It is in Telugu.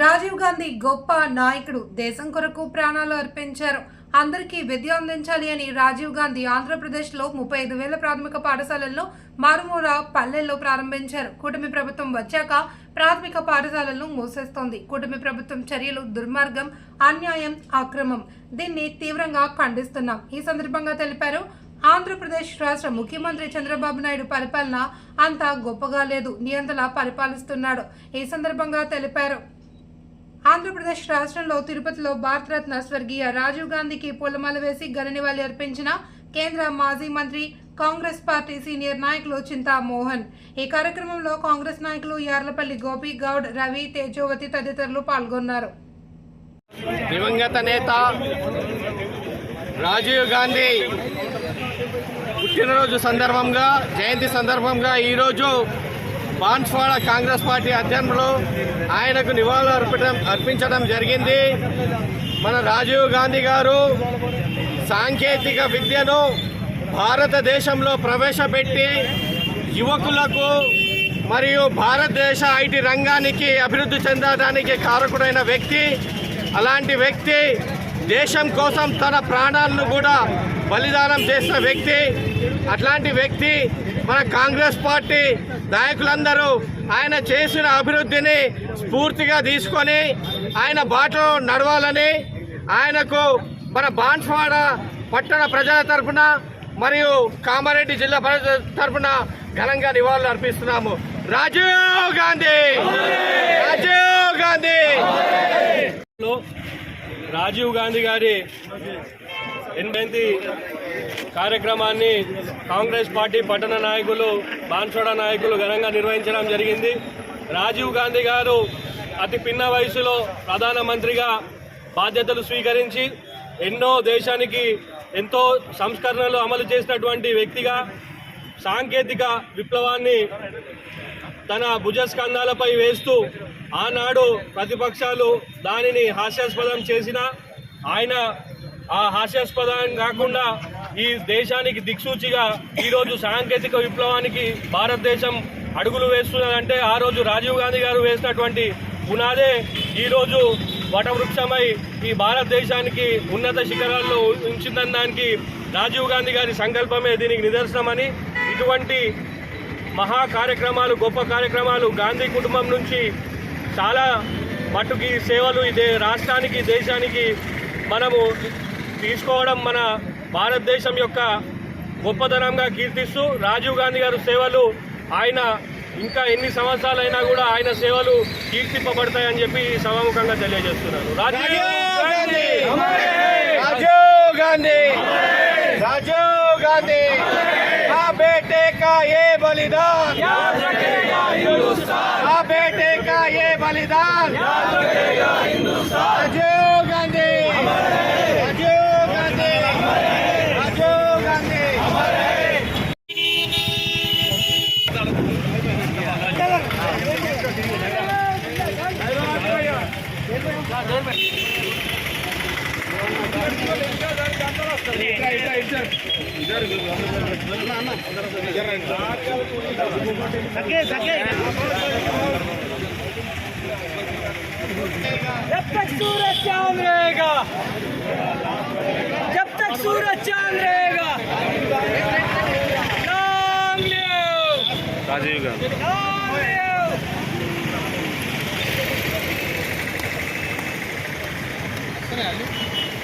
రాజీవ్ గాంధీ గొప్ప నాయకుడు దేశం కొరకు ప్రాణాలు అర్పించారు. అందరికీ విద్య అందించాలి అని రాజీవ్ గాంధీ ఆంధ్రప్రదేశ్లో ముప్పై ఐదు వేల ప్రాథమిక పాఠశాలల్లో మారుమూల పల్లెల్లో ప్రారంభించారు. కూటమి ప్రభుత్వం వచ్చాక ప్రాథమిక పాఠశాలలను మూసేస్తోంది. కూటమి ప్రభుత్వం చర్యలు దుర్మార్గం అన్యాయం అక్రమం. దీన్ని తీవ్రంగా ఖండిస్తున్నాం. ఈ సందర్భంగా తెలిపారు ఆంధ్రప్రదేశ్ రాష్ట్ర ముఖ్యమంత్రి చంద్రబాబు నాయుడు పరిపాలన అంత గొప్పగా లేదు. నియంతలా పరిపాలిస్తున్నాడు. ఈ సందర్భంగా తెలిపారు ఆంధ్రప్రదేశ్ రాష్ట్రంలో తిరుపతిలో భారతరత్న స్వర్గీయ రాజీవ్ గాంధీకి పూలమాల వేసి ఘన నివాళి అర్పించిన కేంద్ర మాజీ మంత్రి కాంగ్రెస్ పార్టీ సీనియర్ నాయకులు చింతామోహన్. ఈ కార్యక్రమంలో కాంగ్రెస్ నాయకులు యార్లపల్లి గోపి గౌడ్ రవి తేజోవతి తదితరులు పాల్గొన్నారు. దివంగత నేత రాజీవ్ గాంధీ పుట్టినరోజు సందర్భంగా జయంతి సందర్భంగా ఈరోజు బాన్స్వాడ కాంగ్రెస్ పార్టీ అధ్యక్షులు ఆయనకు నివాళులు అర్పడం అర్పించడం జరిగింది. మన రాజీవ్ గాంధీ గారు సాంకేతిక విద్యను భారతదేశంలో ప్రవేశపెట్టి యువకులకు మరియు భారతదేశ ఐటీ రంగానికి అభివృద్ధి చెందడానికి కారకుడైన వ్యక్తి. అలాంటి వ్యక్తి దేశం కోసం తన ప్రాణాలను కూడా బలిదానం చేసిన వ్యక్తి. అట్లాంటి వ్యక్తి మన కాంగ్రెస్ పార్టీ నాయకులందరూ ఆయన చేసిన అభివృద్ధిని స్ఫూర్తిగా తీసుకొని ఆయన బాటలో నడవాలని ఆయనకు మన బాన్స్వాడ పట్టణ ప్రజల తరఫున మరియు కామారెడ్డి జిల్లా ప్రజల తరఫున ఘనంగా నివాళులు అర్పిస్తున్నాము. రాజీవ్ గాంధీ! రాజీవ్ గాంధీ! రాజీవ్ గాంధీ గారి ఎనిమిది కార్యక్రమాన్ని కాంగ్రెస్ పార్టీ పట్టణ నాయకులు బాన్సోడ నాయకులు ఘనంగా నిర్వహించడం జరిగింది. రాజీవ్ గాంధీ గారు అతి పిన్న వయసులో ప్రధానమంత్రిగా బాధ్యతలు స్వీకరించి ఎన్నో దేశానికి ఎంతో సంస్కరణలు అమలు చేసినటువంటి వ్యక్తిగా సాంకేతిక విప్లవాన్ని తన భుజస్కంధాలపై వేస్తూ ఆనాడు ప్రతిపక్షాలు దానిని హాస్యాస్పదం చేసిన ఆయన. ఆ హాస్యాస్పదం కాకుండా ఈ దేశానికి దిక్సూచిగా ఈరోజు సాంకేతిక విప్లవానికి భారతదేశం అడుగులు వేస్తున్నదంటే ఆ రోజు రాజీవ్ గాంధీ గారు వేసినటువంటి పునాదే ఈరోజు వటవృక్షమై ఈ భారతదేశానికి ఉన్నత శిఖరాల్లో ఉంచిందనడానికి రాజీవ్ గాంధీ గారి సంకల్పమే దీనికి నిదర్శనమని ఇటువంటి మహా కార్యక్రమాలు గొప్ప కార్యక్రమాలు గాంధీ కుటుంబం నుంచి చాలా మట్టుకి సేవలు ఇదే రాష్ట్రానికి దేశానికి మనము తీసుకోవడం మన భారతదేశం యొక్క గొప్పతనంగా కీర్తిస్తూ రాజీవ్ గాంధీ గారు సేవలు ఆయన ఇంకా ఎన్ని సంవత్సరాలైనా కూడా ఆయన సేవలు కీర్తింపబడతాయని చెప్పి సభాముఖంగా తెలియజేస్తున్నారు. రాజీవ్ గాంధీ! రాజీవ్ గాంధీ! బలిదాన్! బలిదాన్! రాజీవ్ जब तक सूरज चाँद रहेगा जब तक सूरज चाँद रहेगा Long live! né?